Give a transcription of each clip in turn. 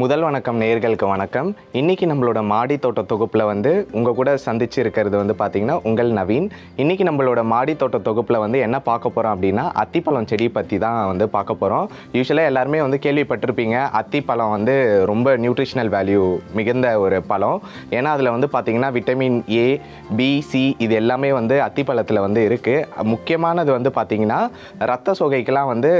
முதல் வணக்கம் நேர்களுக்கு வணக்கம். இன்னைக்கு நம்மளோட மாடி தோட்ட தொகுப்பில் வந்து உங்கள் கூட சந்திச்சு இருக்கிறது வந்து பார்த்திங்கன்னா உங்கள் நவீன். இன்றைக்கி நம்மளோட மாடி தோட்ட தொகுப்பில் வந்து என்ன பார்க்க போகிறோம் அப்படின்னா அத்திப்பழம் செடி பற்றி தான் வந்து பார்க்க போகிறோம் யூஸ்வலாக எல்லாருமே வந்து கேள்விப்பட்டிருப்பீங்க அத்திப்பழம் வந்து ரொம்ப நியூட்ரிஷனல் வேல்யூ மிகுந்த ஒரு பழம். ஏன்னா அதில் வந்து பார்த்திங்கன்னா விட்டமின் ஏ பி சி இது எல்லாமே வந்து அத்திப்பழத்தில் வந்து இருக்குது முக்கியமானது வந்து பார்த்திங்கன்னா ரத்த சோகைக்கெலாம் வந்து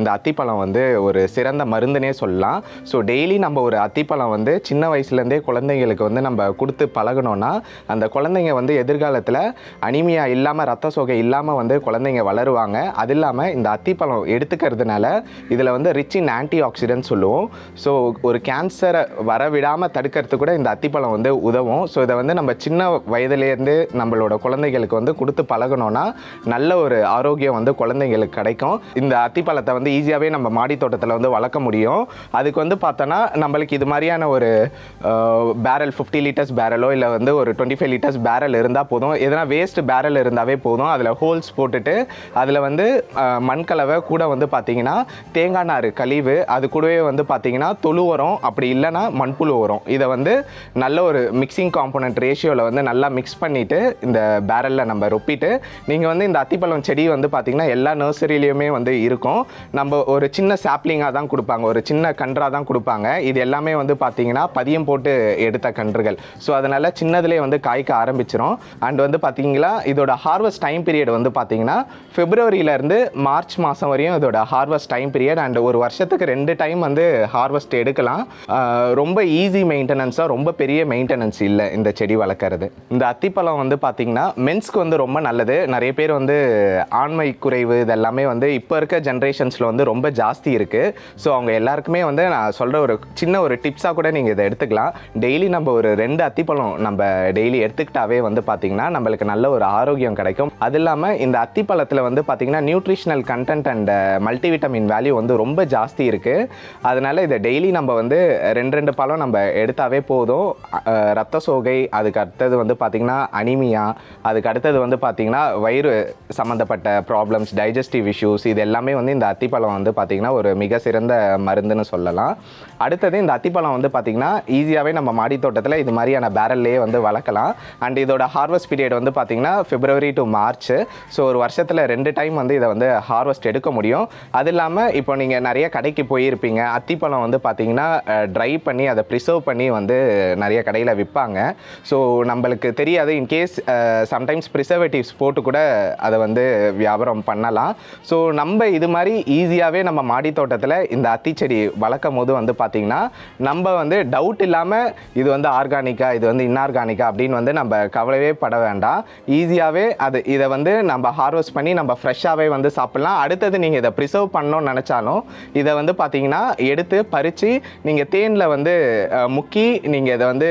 இந்த அத்திப்பழம் வந்து ஒரு சிறந்த மருந்துனே சொல்லலாம். ஸோ டெய்லி நம்ம ஒரு அத்திப்பழம் வந்து சின்ன வயசுலேருந்தே குழந்தைங்களுக்கு வந்து நம்ம கொடுத்து பழகணும்னா அந்த குழந்தைங்க வந்து எதிர்காலத்தில் அனிமியா இல்லாமல் ரத்த சோகை இல்லாமல் வந்து குழந்தைங்க வளருவாங்க. அது இல்லாமல் இந்த அத்திப்பழம் எடுத்துக்கிறதுனால இதில் வந்து ரிச் இன் ஆன்டி ஆக்சிடென்ட் சொல்லுவோம். ஸோ ஒரு கேன்சரை வரவிடாமல் தடுக்கிறதுக்கு கூட இந்த அத்திப்பழம் வந்து உதவும். ஸோ இதை வந்து நம்ம சின்ன வயதுலேருந்து நம்மளோட குழந்தைகளுக்கு வந்து கொடுத்து பழகணும்னா நல்ல ஒரு ஆரோக்கியம் வந்து குழந்தைங்களுக்கு கிடைக்கும். இந்த அத்திப்பழத்தை வந்து ஈஸியாகவே நம்ம மாடி தோட்டத்தில் வந்து வளர்க்க முடியும். அதுக்கு வந்து பார்த்தோன்னா நம்மளுக்கு இது மாதிரியான ஒரு பேரல் ஃபிஃப்டி லிட்டர்ஸ் பேரலோ இல்லை வந்து ஒரு டுவெண்ட்டி ஃபைவ் லிட்டர்ஸ் பேரல் இருந்தால் போதும். எதனா வேஸ்ட் பேரல் இருந்தாவே போதும். அதில் ஹோல்ஸ் போட்டுட்டு அதில் வந்து மண்கலவை கூட வந்து பார்த்தீங்கன்னா தேங்காய் நார் கழிவு அது கூடவே வந்து பார்த்தீங்கன்னா தொழு உரம் அப்படி இல்லைன்னா மண்புழு உரம். இதை வந்து நல்ல ஒரு மிக்சிங் காம்போனன்ட் ரேஷியோவில் வந்து நல்லா மிக்ஸ் பண்ணிவிட்டு இந்த பேரலில் நம்ம ரொப்பிட்டு நீங்கள் வந்து இந்த அத்திப்பழம் செடி வந்து பார்த்தீங்கன்னா எல்லா நர்சரியிலையுமே வந்து இருக்கும். நம்ம ஒரு சின்ன சாப்லிங்காக தான் கொடுப்பாங்க. ஒரு சின்ன கன்றாக தான் கொடுப்பாங்க. இது எல்லாமே வந்து பார்த்தீங்கன்னா பதியம் போட்டு எடுத்த கன்றுகள். ஸோ அதனால் சின்னதுலேயே வந்து காய்க்க ஆரம்பிச்சிரும். அண்ட் வந்து பார்த்தீங்களா இதோட ஹார்வெஸ்ட் டைம் பீரியட் வந்து பார்த்தீங்கன்னா ஃபிப்ரவரியிலேருந்து மார்ச் மாதம் வரையும் இதோட ஹார்வெஸ்ட் டைம் பீரியட் அண்ட் ஒரு வருஷத்துக்கு ரெண்டு டைம் வந்து ஹார்வெஸ்ட் எடுக்கலாம். ரொம்ப ஈஸி மெயின்டெனன்ஸாக ரொம்ப பெரிய மெயின்டெனன்ஸ் இல்லை இந்த செடி வளர்க்குறது. இந்த அத்திப்பழம் வந்து பார்த்தீங்கன்னா மென்ஸ்க்கு வந்து ரொம்ப நல்லது. நிறைய பேர் வந்து ஆண்மை குறைவு இதெல்லாமே வந்து இப்போ இருக்க ஜென்ரேஷன்ஸில் வந்து ரொம்ப ஜாஸ்தி இருக்குது ஸோ அவங்க எல்லாருக்குமே வந்து நான் சொல்கிற ஒரு சின்ன ஒரு டிப்ஸாக கூட நீங்கள் இதை எடுத்துக்கலாம். டெய்லி நம்ம ஒரு ரெண்டு அத்திப்பழம் நம்ம டெய்லி எடுத்துக்கிட்டாவே வந்து பார்த்திங்கன்னா நம்மளுக்கு நல்ல ஒரு ஆரோக்கியம் கிடைக்கும். அது இல்லாமல் இந்த அத்திப்பழத்தில் வந்து பார்த்திங்கன்னா nutritional content and multivitamin value வந்து ரொம்ப ஜாஸ்தி இருக்குது அதனால் இதை டெய்லி நம்ம வந்து ரெண்டு ரெண்டு பழம் நம்ம எடுத்தாவே போதும். ரத்த சோகை அதுக்கு அடுத்தது வந்து பார்த்திங்கன்னா அனிமியா அதுக்கு அடுத்தது வந்து பார்த்திங்கன்னா வயிறு சம்மந்தப்பட்ட ப்ராப்ளம்ஸ் டைஜஸ்டிவ் இஷ்யூஸ் இது எல்லாமே வந்து இந்த அத்திப்பழம் வந்து பார்த்திங்கன்னா ஒரு மிக சிறந்த மருந்துன்னு சொல்லலாம். அடுத்த அடுத்தது இந்த அத்திப்பழம் வந்து பார்த்திங்கன்னா ஈஸியாகவே நம்ம மாடி தோட்டத்தில் இது மாதிரியான பேரல்லையே வந்து வளர்க்கலாம். அண்ட் இதோட ஹார்வெஸ்ட் பீரியட் வந்து பார்த்திங்கன்னா ஃபிப்ரவரி டு மார்ச் ஸோ ஒரு வருஷத்தில் ரெண்டு டைம் வந்து இதை வந்து ஹார்வெஸ்ட் எடுக்க முடியும். அது இல்லாமல் இப்போ நீங்கள் நிறைய கடைக்கு போயிருப்பீங்க. அத்திப்பழம் வந்து பார்த்திங்கன்னா ட்ரை பண்ணி அதை ப்ரிசர்வ் பண்ணி வந்து நிறைய கடையில் விற்பாங்க. ஸோ நம்மளுக்கு தெரியாது. இன்கேஸ் சம்டைம்ஸ் ப்ரிசர்வேட்டிவ்ஸ் போட்டு கூட அதை வந்து வியாபாரம் பண்ணலாம். ஸோ நம்ம இது மாதிரி ஈஸியாகவே நம்ம மாடி தோட்டத்தில் இந்த அத்திச்செடி வளர்க்கும் போது வந்து பார்த்திங்கன்னா நம்ம வந்து டவுட் இல்லாமல் இது வந்து ஆர்கானிக்கா இது வந்து இன்ஆர்கானிக்கா அப்படின்னு வந்து நம்ம கவலையே பட வேண்டாம். ஈஸியாகவே அது இதை வந்து நம்ம ஹார்வெஸ்ட் பண்ணி நம்ம ஃப்ரெஷ்ஷாகவே வந்து சாப்பிட்லாம். அடுத்தது நீங்கள் இதை ப்ரிசர்வ் பண்ணணும்னு நினச்சாலும் இதை வந்து பார்த்தீங்கன்னா எடுத்து பறித்து நீங்கள் தேனில் வந்து முக்கி நீங்கள் இதை வந்து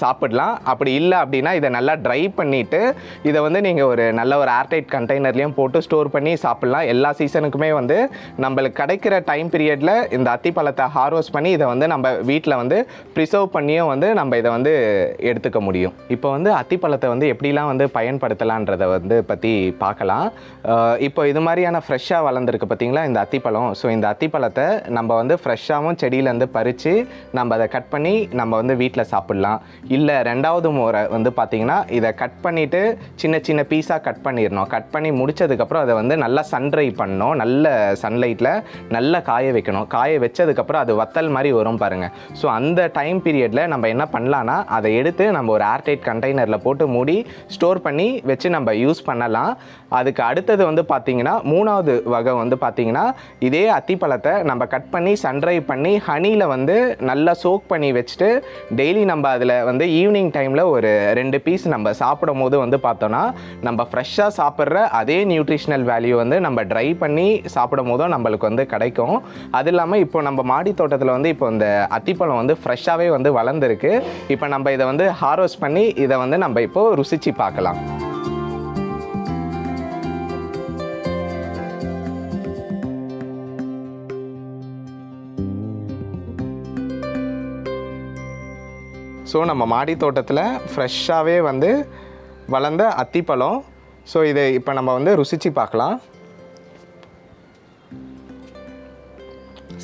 சாப்பிடலாம். அப்படி இல்லை அப்படின்னா இதை நல்லா ட்ரை பண்ணிவிட்டு இதை வந்து நீங்கள் ஒரு நல்ல ஒரு ஏர்டைட் கண்டெய்னர்லேயும் போட்டு ஸ்டோர் பண்ணி சாப்பிட்லாம். எல்லா சீசனுக்குமே வந்து நம்மளுக்கு கிடைக்கிற டைம் பீரியடில் இந்த அத்திப்பழத்தை ஹார்வெஸ்ட் பண்ணி இதை வந்து நம்ம வீட்டில் வந்து ப்ரிசர்வ் பண்ணியும் வந்து நம்ம இதை வந்து எடுத்துக்க முடியும். இப்போ வந்து அத்திப்பழத்தை வந்து எப்படிலாம் வந்து பயன்படுத்தலான்றதை வந்து பற்றி பார்க்கலாம். இப்போ இது மாதிரியான ஃப்ரெஷ்ஷாக வளர்ந்துருக்கு பார்த்தீங்களா இந்த அத்திப்பழம். ஸோ இந்த அத்திப்பழத்தை நம்ம வந்து ஃப்ரெஷ்ஷாகவும் செடியிலேருந்து பறித்து நம்ம அதை கட் பண்ணி நம்ம வந்து வீட்டில் சாப்பிட்லாம். இல்லை ரெண்டாவது முறை வந்து பார்த்திங்கன்னா இதை கட் பண்ணிவிட்டு சின்ன சின்ன பீஸாக கட் பண்ணிடணும். கட் பண்ணி முடிச்சதுக்கப்புறம் அதை வந்து நல்லா சன்ட்ரை பண்ணணும். நல்ல சன்லைட்டில் நல்லா காய வைக்கணும். காய வச்சதுக்கப்புறம் அது வத்தல் மாதிரி வரும் பாருங்கள் ஸோ அந்த டைம் பீரியடில் நம்ம என்ன பண்ணலான்னா அதை எடுத்து நம்ம ஒரு ஏர்டைட் கண்டெய்னரில் போட்டு மூடி ஸ்டோர் பண்ணி வச்சு நம்ம யூஸ் பண்ணலாம். அதுக்கு அடுத்தது வந்து பார்த்திங்கன்னா மூணாவது வகை வந்து பார்த்திங்கன்னா இதே அத்திப்பழத்தை நம்ம கட் பண்ணி சன்ட்ரை பண்ணி ஹனியில் வந்து நல்லா சோக் பண்ணி வச்சுட்டு டெய்லி நம்ம அதில் வந்து ஈவினிங் டைமில் ஒரு ரெண்டு பீஸ் நம்ம சாப்பிடும் போது வந்து பார்த்தோன்னா நம்ம ஃப்ரெஷ்ஷாக சாப்பிட்ற அதே நியூட்ரிஷனல் வேல்யூ வந்து நம்ம ட்ரை பண்ணி சாப்பிடும் போதும் நம்மளுக்கு வந்து கிடைக்கும். அது இல்லாமல் இப்போ நம்ம மாடி தோட்டத்தில் வந்து இப்போ அந்த அத்திப்பழம் வந்து ஃப்ரெஷ்ஷாகவே வந்து வளர்ந்துருக்கு. இப்போ நம்ம இதை வந்து ஹார்வெஸ்ட் பண்ணி இதை வந்து நம்ம இப்போது ருசித்து பார்க்கலாம். ஸோ நம்ம மாடி தோட்டத்தில் ஃப்ரெஷ்ஷாகவே வந்து வளர்ந்த அத்திப்பழம். ஸோ இதை இப்போ நம்ம வந்து ருசித்து பார்க்கலாம்.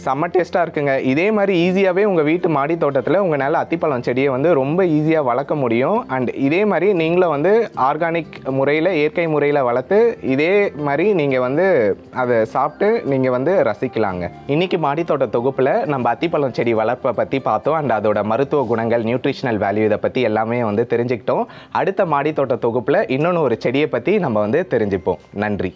செம்ம டேஸ்ட்டாக இருக்குங்க. இதே மாதிரி ஈஸியாகவே உங்கள் வீட்டு மாடி தோட்டத்தில் உங்களால் அத்திப்பழம் செடியை வந்து ரொம்ப ஈஸியாக வளர்க்க முடியும். அண்ட் இதே மாதிரி நீங்களும் வந்து ஆர்கானிக் முறையில் இயற்கை முறையில் வளர்த்து இதே மாதிரி நீங்கள் வந்து அதை சாப்பிட்டு நீங்கள் வந்து ரசிக்கலாங்க. இன்னைக்கு மாடித்தோட்ட தொகுப்பில் நம்ம அத்திப்பழம் செடி வளர்ப்பை பற்றி பார்த்தோம். அண்ட் அதோட மருத்துவ குணங்கள் நியூட்ரிஷனல் வேல்யூ இதை பற்றி எல்லாமே வந்து தெரிஞ்சுக்கிட்டோம். அடுத்த மாடித்தோட்ட தொகுப்பில் இன்னொன்று ஒரு செடியை பற்றி நம்ம வந்து தெரிஞ்சுப்போம். நன்றி.